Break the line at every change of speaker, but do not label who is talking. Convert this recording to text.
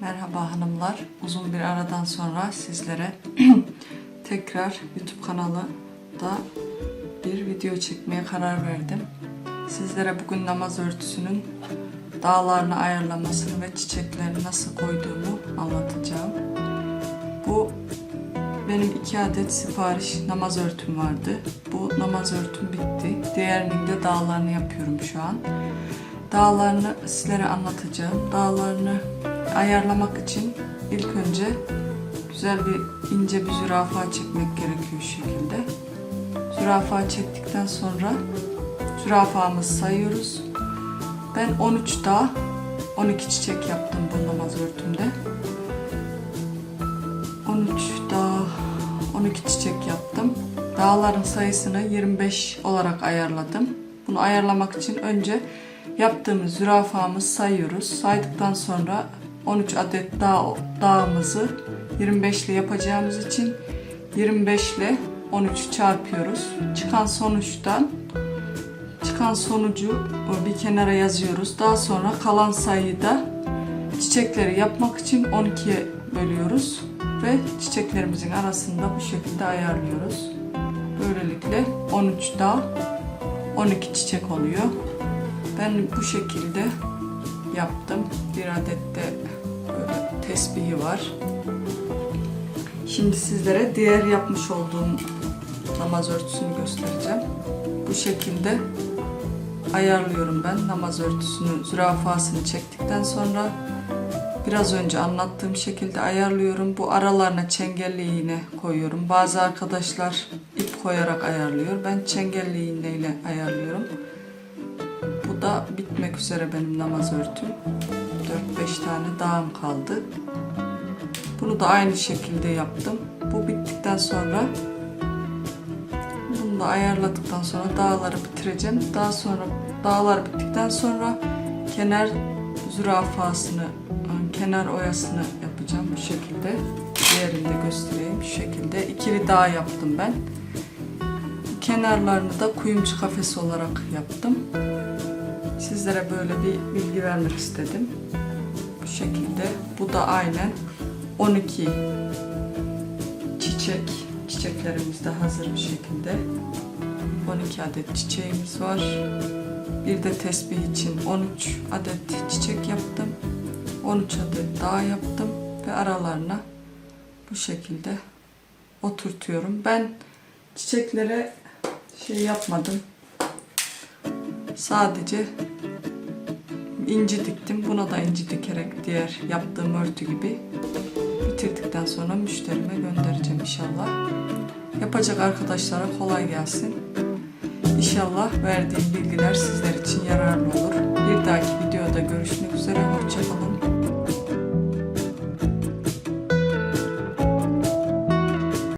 Merhaba hanımlar. Uzun bir aradan sonra sizlere tekrar YouTube kanalı da bir video çekmeye karar verdim. Sizlere bugün namaz örtüsünün dağlarını ayarlamasını ve çiçeklerini nasıl koyduğumu anlatacağım. Bu benim iki adet sipariş namaz örtüm vardı. Bu namaz örtüm bitti. Diğerinin de dağlarını yapıyorum şu an. Dağlarını sizlere anlatacağım. Dağlarını ayarlamak için ilk önce güzel bir ince bir zürafa çekmek gerekiyor şekilde. Zürafa çektikten sonra zürafamızı sayıyoruz. Ben 13 dağ 12 çiçek yaptım bu namaz örtümde. 13 dağ 12 çiçek yaptım. Dağların sayısını 25 olarak ayarladım. Bunu ayarlamak için önce yaptığımız zürafamızı sayıyoruz. Saydıktan sonra 13 adet dağ, dağımızı 25 ile yapacağımız için 25 ile 13 çarpıyoruz. Çıkan sonuçtan çıkan sonucu bir kenara yazıyoruz. Daha sonra kalan sayıyı da çiçekleri yapmak için 12'ye bölüyoruz ve çiçeklerimizin arasında bu şekilde ayarlıyoruz. Böylelikle 13 dağ 12 çiçek oluyor. Ben bu şekilde yaptım. Bir adet de böyle tesbihi var. Şimdi sizlere diğer yapmış olduğum namaz örtüsünü göstereceğim. Bu şekilde ayarlıyorum ben namaz örtüsünü, zürafasını çektikten sonra biraz önce anlattığım şekilde ayarlıyorum. Bu aralarına çengelli iğne koyuyorum. Bazı arkadaşlar ip koyarak ayarlıyor. Ben çengelli iğneyle ayarlıyorum. Bu da bitmek üzere benim namaz örtüm. 4-5 tane dağım kaldı. Bunu da aynı şekilde yaptım. Bu bittikten sonra bunu da ayarladıktan sonra dağları bitireceğim. Daha sonra dağlar bittikten sonra kenar zürafasını, kenar oyasını yapacağım bu şekilde. Diğerini de göstereyim şu şekilde. İkili dağ yaptım ben. Kenarlarını da kuyumcu kafesi olarak yaptım. Sizlere böyle bir bilgi vermek istedim. Şekilde. Bu da aynen 12 çiçek. Çiçeklerimiz de hazır bir şekilde. 12 adet çiçeğimiz var. Bir de tesbih için 13 adet çiçek yaptım. 13 adet daha yaptım ve aralarına bu şekilde oturtuyorum. Ben çiçeklere şey yapmadım. Sadece inci diktim. Buna da inci dikerek diğer yaptığım örtü gibi bitirdikten sonra müşterime göndereceğim inşallah. Yapacak arkadaşlara kolay gelsin. İnşallah verdiğim bilgiler sizler için yararlı olur. Bir dahaki videoda görüşmek üzere. Hoşçakalın.